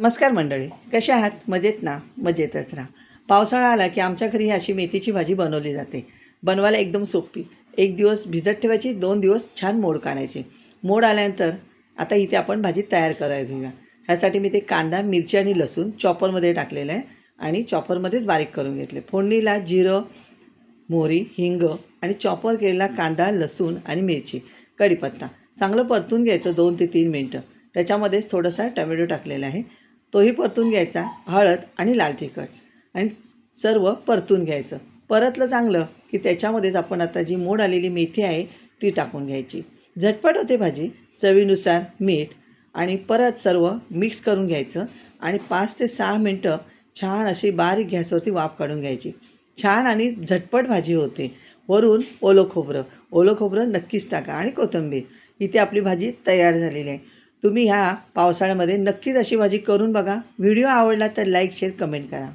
नमस्कार मंडळी. कशा आहात? मजेत ना? मजेतच राहा. पावसाळा आला की आमच्या घरी ही अशी मेथीची भाजी बनवली जाते. बनवायला एकदम सोपी. एक दिवस भिजत ठेवायची दोन दिवस छान मोड काढायची. मोड आल्यानंतर आता इथे आपण भाजी तयार करायला घेऊया. ह्यासाठी मी ते कांदा मिरची आणि लसूण चॉपरमध्ये टाकलेलं आहे आणि चॉपरमध्येच बारीक करून घेतले. फोडणीला जिरं मोहरी हिंग आणि चॉपर केलेला कांदा लसूण आणि मिरची. कढीपत्ता. चांगलं परतून घ्यायचं दोन ते तीन मिनटं. त्याच्यामध्येच थोडंसं टमॅटो टाकलेला आहे. तोही परतून घ्यायचा हळद आणि लाल तिखट. आणि सर्व परतून घ्यायचं. परतलं चांगलं की त्याच्यामध्येच आपण आता जी मोड आलेली मेथी आहे ती टाकून घ्यायची. झटपट होते भाजी चवीनुसार मीठ आणि परत सर्व मिक्स करून घ्यायचं आणि पाच ते सहा मिनटं छान अशी बारीक गॅसवरती वाफ काढून घ्यायची. छान आणि झटपट भाजी होते. वरून ओलं खोबरं. ओलं खोबरं नक्कीच टाका आणि कोथिंबीर. इथे आपली भाजी तयार झालेली आहे. तुम्ही ह्या पावसाळ्यामध्ये नक्कीच अशी भाजी करून बघा. व्हिडिओ आवडला तर लाईक शेअर कमेंट करा.